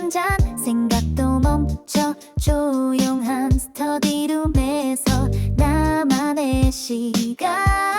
한잔 생각도 멈춰 조용한 스터디룸에서 나만의 시간.